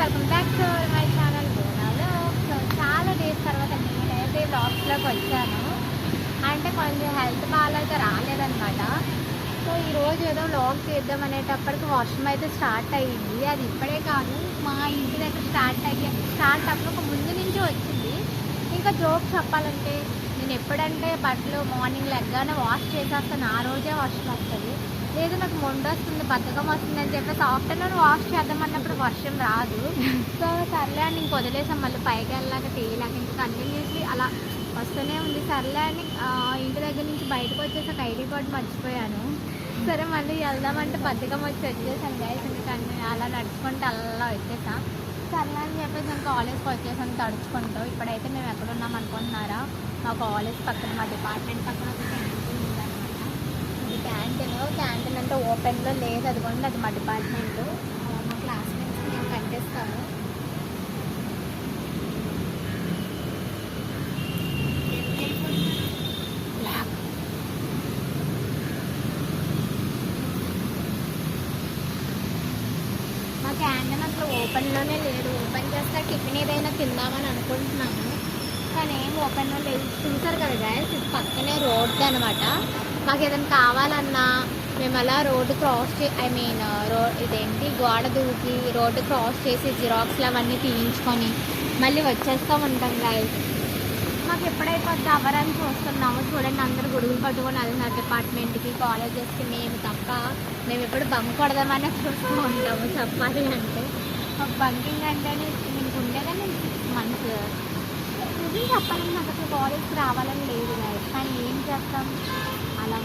Welcome back to my channel. బోనాలో చాలా days తర్వాత నేనైతే బ్లాగ్స్లోకి వచ్చాను. అంటే కొంచెం హెల్త్ బాగాలైతే రాలేదనమాట సో ఈరోజు ఏదో వ్లాగ్ చేద్దాం అనేటప్పటికి వర్షం అయితే స్టార్ట్ అయ్యింది అది ఇప్పుడే కాదు మా ఇంటి దగ్గర స్టార్ట్ అయ్యే స్టార్ట్ అప్పుడు ఒక ముందు నుంచి వచ్చింది. ఇంకా జోక్ చెప్పాలంటే నేను ఎప్పుడంటే బట్టలు మార్నింగ్ లెగ్గానే వాష్ చేసేస్తాను. ఆ రోజే వర్షం వస్తుంది. లేదు నాకు మొండ వస్తుంది బద్దకం వస్తుంది అని చెప్పేసి ఆఫ్టర్నూన్ వాష్ చేద్దాం అన్నప్పుడు వర్షం రాదు. సో సర్లే అని ఇంక వదిలేసాం మళ్ళీ పైకి వెళ్ళాక తీయలేక ఇంకా కంటిన్యూస్లీ అలా వస్తూనే ఉంది. సర్లే అని ఇంటి దగ్గర నుంచి బయటకు వచ్చేసాక ఐడి కార్డ్ మర్చిపోయాను. సరే మళ్ళీ వెళ్దామంటే బద్దకం వచ్చి వచ్చేసాను గైస్ ఇంకా అలా నడుచుకుంటూ అలా వచ్చేసాం. సర్లే అని చెప్పేసి నేను కాలేజ్కి వచ్చేసాను తడుచుకుంటూ. ఇప్పుడైతే మేము ఎక్కడ ఉన్నాం అనుకుంటున్నారా? మా కాలేజ్ పక్కన మా డిపార్ట్మెంట్ పక్కన ఒక క్యాంటీన్ ఉందన్నమాట ఇది క్యాంటీన్ క్యాంటీన్ అంటే ఓపెన్లో లేదు. అదిగోండి అది మా డిపార్ట్మెంట్. మా క్లాస్మేట్స్కి మేము కట్టేస్తాము మా క్యాంటీన్ అసలు ఓపెన్లోనే లేదు. ఓపెన్ చేస్తే టిఫిన్ ఏదైనా తిందామని అనుకుంటున్నాము. కానీ ఏం ఓపెన్లో లేదు. చూసారు కదా గాయస్ ఇది పక్కనే రోడ్ అనమాట మాకు ఏదైనా కావాలన్నా మేము అలా రోడ్డు క్రాస్ చే ఐ మీన్ uh, రో ఇదేంటి గోడ దూకి రోడ్డు క్రాస్ చేసి జిరాక్స్లు అవన్నీ తీయించుకొని మళ్ళీ వచ్చేస్తూ ఉంటాం గైస్ మాకు ఎప్పుడైపోద్ది అవరాన్ని చూస్తున్నాము. చూడండి అందరూ గొడుగులు పట్టుకొని వెళ్తున్నారు డిపార్ట్మెంట్కి కాలేజెస్కి. మేము తప్ప మేము ఎప్పుడు బంక్ కొడదామని చూస్తూ ఉంటాము చెప్పాలి అంటే. మాకు బంకింగ్ అంటేనే మీకు ఉండేదని సిక్స్ మంత్స్ చెప్పాలని నాకు అసలు కాలేజ్కి రావాలని లేదు కానీ ఏం చేస్తాం? అలా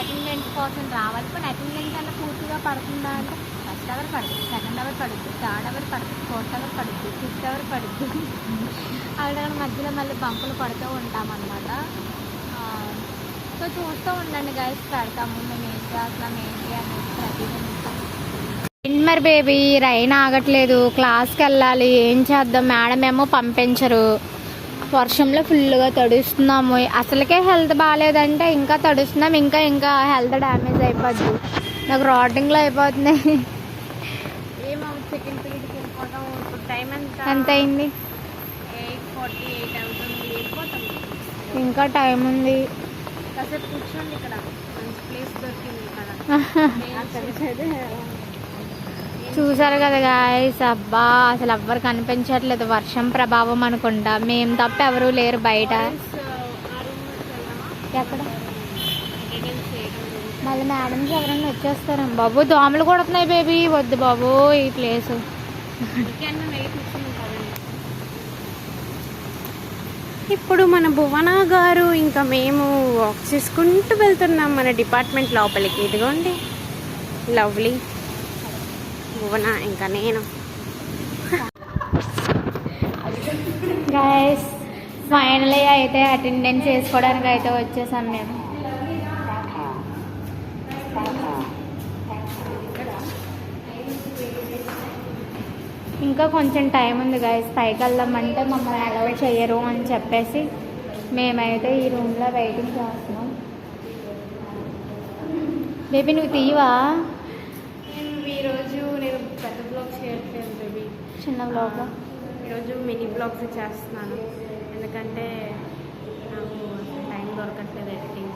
అటెండెన్స్ కోసం రావాలి. కానీ అటెండెన్స్ అన్న పూర్తిగా పడుతుందా అంటే ఫస్ట్ అవర్ పడుతుంది సెకండ్ అవర్ పడుతుంది థర్డ్ అవర్ పడుతుంది ఫోర్త్ అవర్ పడుతుంది ఫిఫ్త్ అవర్ పడుతుంది. అక్కడ మధ్యలో మళ్ళీ బంపులు పడుతూ ఉంటాం అనమాట సో చూస్తూ ఉండండి గైస్ పెడతాము మేము ఏం చేస్తాం ఏంటి అనేది ప్రతిదీ మరి బేబీ రైన్ ఆగట్లేదు క్లాస్కి వెళ్ళాలి ఏం చేద్దాం? మేడం ఏమో పంపించరు. వర్షంలో ఫుల్గా తడుస్తున్నాము. అసలుకే హెల్త్ బాగాలేదంటే ఇంకా తడుస్తున్నాం ఇంకా ఇంకా హెల్త్ డ్యామేజ్ అయిపోద్ది. నాకు రాటింగ్లో అయిపోతున్నాయి ఎంత? ఎంత అయింది? ఇంకా టైం ఉంది. కూర్చోండి ఇక్కడ. మంచి ప్లేస్ దొరికింది ఇక్కడ. చూసారు కదా గాయస్ అబ్బా అసలు ఎవ్వరు కనిపించట్లేదు. వర్షం ప్రభావం అనుకుంటా. మేము తప్ప ఎవరు లేరు బయట. ఎక్కడ? మళ్ళీ మేడమ్స్ ఎవరైనా వచ్చేస్తారా బాబు దోమలు కొడుతున్నాయి బేబీ వద్దు బాబు ఈ ప్లేస్ ఇప్పుడు మన భువన గారు ఇంకా మేము వాక్ చేసుకుంటూ వెళ్తున్నాం మన డిపార్ట్మెంట్ లోపలికి. ఇదిగోండి. లవ్లీ భువన ఇంకా నేను. గాయస్ ఫైనలీ అయితే అటెండెన్స్ వేసుకోవడానికి అయితే వచ్చేసాను మేము ఇంకా కొంచెం టైం ఉంది గాయస్ పైకి వెళ్దామంటే మమ్మల్ని అలౌ చేయరు అని చెప్పేసి మేమైతే ఈ రూమ్లో వెయిటింగ్ చేస్తున్నాం. బేబీ నువ్వు తీవా ఈరోజు నేను పెద్ద బ్లాగ్స్ చేయట్లేదు బేబీ చిన్న బ్లాగ్ ఈరోజు మినీ బ్లాగ్స్ చేస్తున్నాను. ఎందుకంటే నాకు టైం దొరకట్లేదు ఎడిటింగ్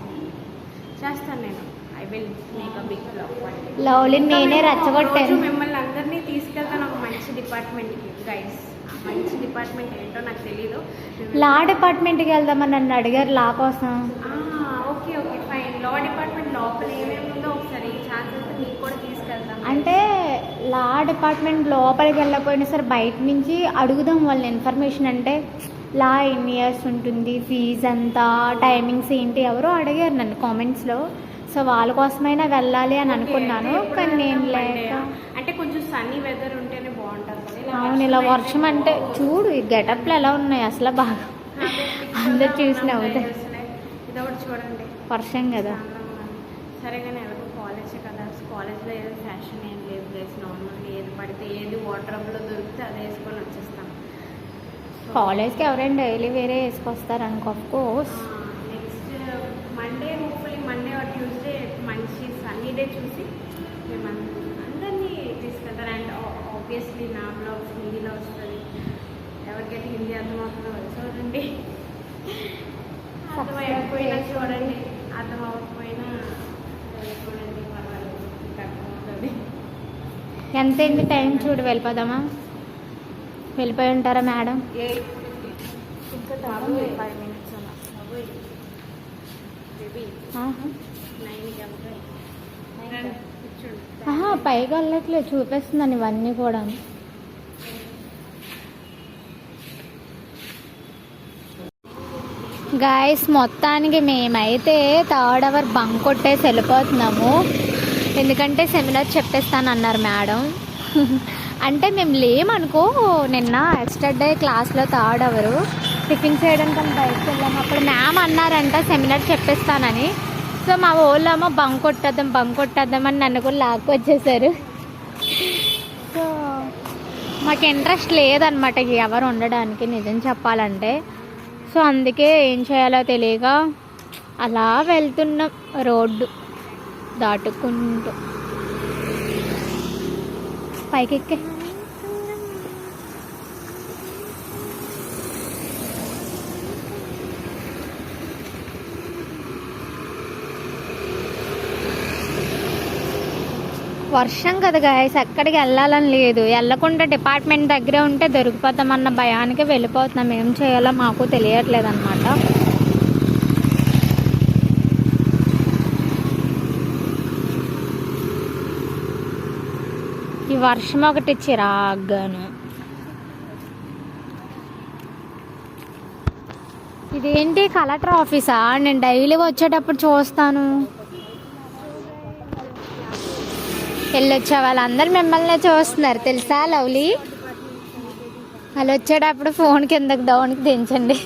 చేస్తాను నేను. I will make a big blog lovely నేనే రెచ్చగొట్టాను. మిమ్మల్ని అందరినీ తీసుకెళ్తాను ఒక మంచి డిపార్ట్మెంట్కి గైడ్స్ మంచి డిపార్ట్మెంట్ ఏంటో నాకు తెలీదు. లా డిపార్ట్మెంట్కి వెళ్దామని నన్ను అడిగారు లా కోసం. Okay okay fine law department లోపల ఏమేమి ఉందో ఒకసారి ఛాన్స్ మీకు కూడా తీసుకెళ్తాను. అంటే లా డిపార్ట్మెంట్ లోపలికి వెళ్ళకపోయినా సరే బయట నుంచి అడుగుదాం వాళ్ళ ఇన్ఫర్మేషన్ అంటే లా ఎన్ని ఇయర్స్ ఉంటుంది ఫీజ్ ఎంత టైమింగ్స్ ఏంటి ఎవరో అడిగారు నన్ను కామెంట్స్లో. సో వాళ్ళ కోసమైనా వెళ్ళాలి అని అనుకున్నాను కానీ నేను లేక అంటే కొంచెం సన్నీ వెదర్ ఉంటేనే బాగుంటుంది అవును ఇలా వర్షం అంటే చూడు ఈ గెటప్లు ఎలా ఉన్నాయి అసలు బాగా. అందరు చూసి నవ్వుతారు ఇది ఒకటి చూడండి. వర్షం కదా. సరే కాలేజ్లో ఏదో ఫ్యాషన్ ఏం లేదు ప్లేస్ నార్మల్గా ఏది పడితే ఏది వాటర్లో దొరికితే అది వేసుకొని వచ్చేస్తాం. కాలేజ్కి ఎవరైనా డైలీ వేరే వేసుకొస్తారు అనుకో course next Monday hopefully Monday or Tuesday మంచి సన్నీ డే చూసి మేము అందరినీ తీసుకెళ్తారు. అండ్ ఆబ్వియస్లీ నా బ్లాగ్స్ హిందీలో వస్తుంది ఎవరికైతే హిందీ అర్థమవుతుందో చూడండి. అర్థమైపోయినా చూడండి. అర్థం అవ్వకపోయినా ఎంత అయింది టైం చూడు వెళ్ళిపోదామా? వెళ్ళిపోయి ఉంటారా మేడం? ఆహా. పైగా వెళ్ళట్లేదు చూపిస్తున్నాను ఇవన్నీ కూడా. గాయస్ మొత్తానికి మేమైతే థర్డ్ అవర్ బంక్ కొట్టేసి వెళ్ళిపోతున్నాము. ఎందుకంటే సెమినార్ చెప్పేస్తాను అన్నారు మేడం. అంటే మేము లేమనుకో నిన్న ఎక్స్టర్డే క్లాస్లో థర్డ్ అవరు టిఫిన్ చేయడానికి అని బయటకు వెళ్ళాము అప్పుడు మ్యామ్ అన్నారంట సెమినార్ చెప్పేస్తానని. సో మా వాళ్ళేమో బంక్ కొట్టేద్దాం బంక్ కొట్టేద్దాం అని నన్ను కూడా లాక్కొచ్చేసారు సో మాకు ఇంట్రెస్ట్ లేదనమాట ఎవరు ఉండడానికి నిజం చెప్పాలంటే. సో అందుకే ఏం చేయాలో తెలియక అలా వెళ్తున్నాం రోడ్డు. దాటుకుంటూ. పైకెక్కే. వర్షం కదా గాయస్ ఎక్కడికి వెళ్ళాలని లేదు. వెళ్ళకుండా డిపార్ట్మెంట్ దగ్గరే ఉంటే దొరికిపోతామన్న భయానికి వెళ్ళిపోతున్నాం. ఏం చేయాలో మాకు తెలియట్లేదు అనమాట ఈ వర్షం ఒకటి చిరాగ్గాను ఇదేంటి కలెక్టర్ ఆఫీసా? నేను డైలీ వచ్చేటప్పుడు చూస్తాను. వెళ్ళొచ్చే వాళ్ళందరూ మిమ్మల్ని చూస్తున్నారు. తెలుసా లవ్లీ? వాళ్ళు వచ్చేటప్పుడు ఫోన్ కిందకి డౌన్కి దించండి.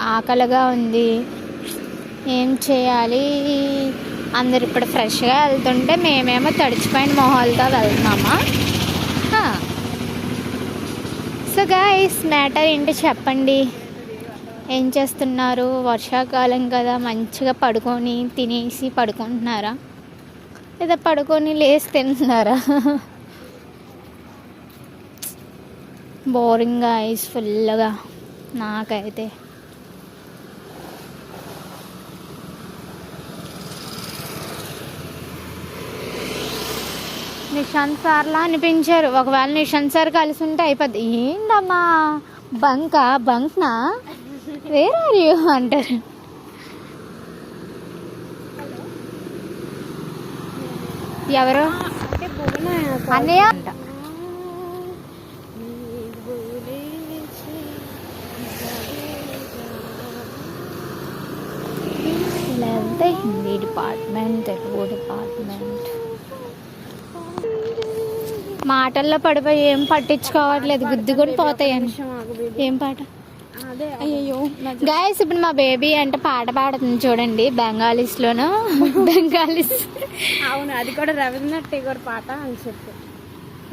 ఆకలిగా ఉంది. ఏం చేయాలి? అందరు ఇప్పుడు ఫ్రెష్గా వెళ్తుంటే మేమేమో తడిచిపోయిన మొహాలతో వెళ్తున్నామా? సో గాయస్ మ్యాటర్ ఏంటి చెప్పండి. ఏం చేస్తున్నారు? వర్షాకాలం కదా మంచిగా పడుకొని తినేసి పడుకుంటున్నారా? లేదా పడుకొని లేచి తింటున్నారా? బోరింగ్ ఐస్ ఫుల్గా నాకైతే. నిశాంత్ సార్లా అనిపించారు. ఒకవేళ నిశాంత్ సార్ కలిసి ఉంటే అయిపోద్ది. ఏంటమ్మా బంకా? బంక్నా? వేర్ ఆర్ యూ అంటారు. ఎవరు? అన్నయ్య ఇలా వెళ్తే హిందీ డిపార్ట్మెంట్ తెలుగు డిపార్ట్మెంట్ మాటల్లో పడిపోయి ఏం పట్టించుకోవట్లేదు గుద్దుకొని పోతాయని. ఏం పాట? అదే అయ్యో గాయస్ ఇప్పుడు మా బేబీ అంటే పాట పాడుతుంది చూడండి బెంగాలీస్లోను బెంగాలీస్. అవును అది కూడా రవీంద్రనాథ్ టెగోర్ పాట అని చెప్పు.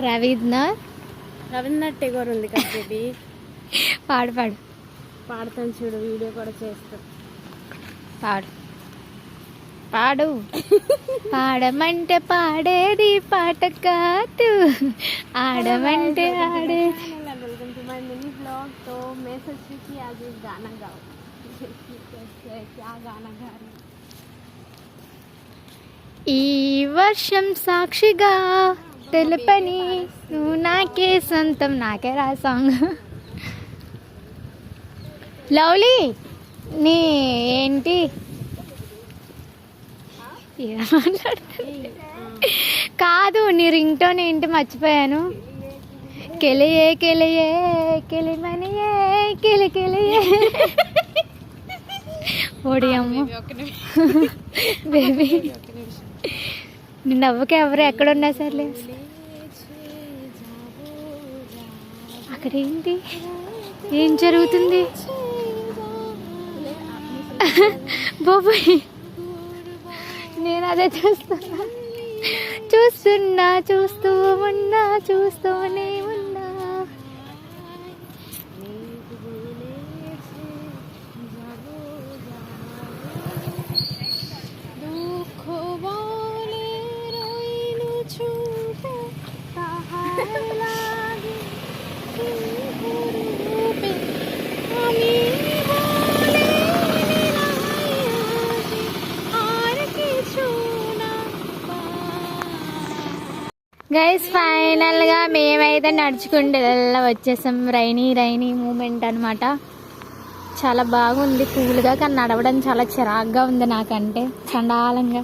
రవీంద్రనాథ్? రవీంద్రనాథ్ టెగోర్ ఉంది కదా బేబీ పాడు పాడు. పాడతాను చూడు వీడియో కూడా చేస్తా. పాడు. పాడు పాడమంటే పాడేది పాట కాదు ఆడమంటే ఆడేది welcome to my mini blog तो मैं सोच रही थी आज एक गाना गाओ कैसे क्या गाना गा रही हूँ? ఈ వర్షం సాక్షిగా తెలుపని నువ్వు నాకే సొంతం నాకే రా సాంగ్ లవ్లీ నీ ఏంటి ఏం మాట్లాడుతుంది కాదు నీ రింగ్ టోన్ ఏంటి? మర్చిపోయాను. కెలియే కెలియే కెలిమనియే కెలి కెలియే. ఓడి అమ్మ. బేబీ నీ నవ్వుకి ఎవరు ఎక్కడున్నా సర్లే. అక్కడ ఏంటి ఏం జరుగుతుంది? బాబాయ్. నేను అదే చూస్తున్నా చూస్తున్నా చూస్తూ ఉన్నా చూస్తూనే ఉన్నా আমি గైస్ ఫైనల్గా మేమైతే నడుచుకుంటూ వచ్చేసాం. రైనీ రైనీ మూమెంట్ అన్నమాట. చాలా బాగుంది. కూల్గా కానీ నడవడం చాలా చిరాగ్గా ఉంది నాకంటే. చండాలంగా.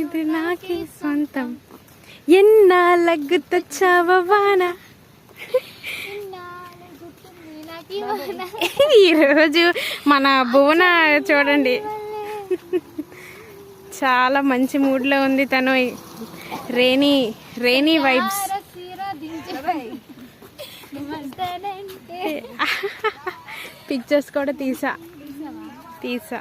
ఇది నాకే సొంతం. ఎన్నాళ్ళకు తెచ్చావవాన ఈరోజు మన భువన చూడండి. చాలా మంచి మూడ్లో ఉంది తను. రేణి రేణి వైబ్స్ పిక్చర్స్ కూడా తీసా. తీసా.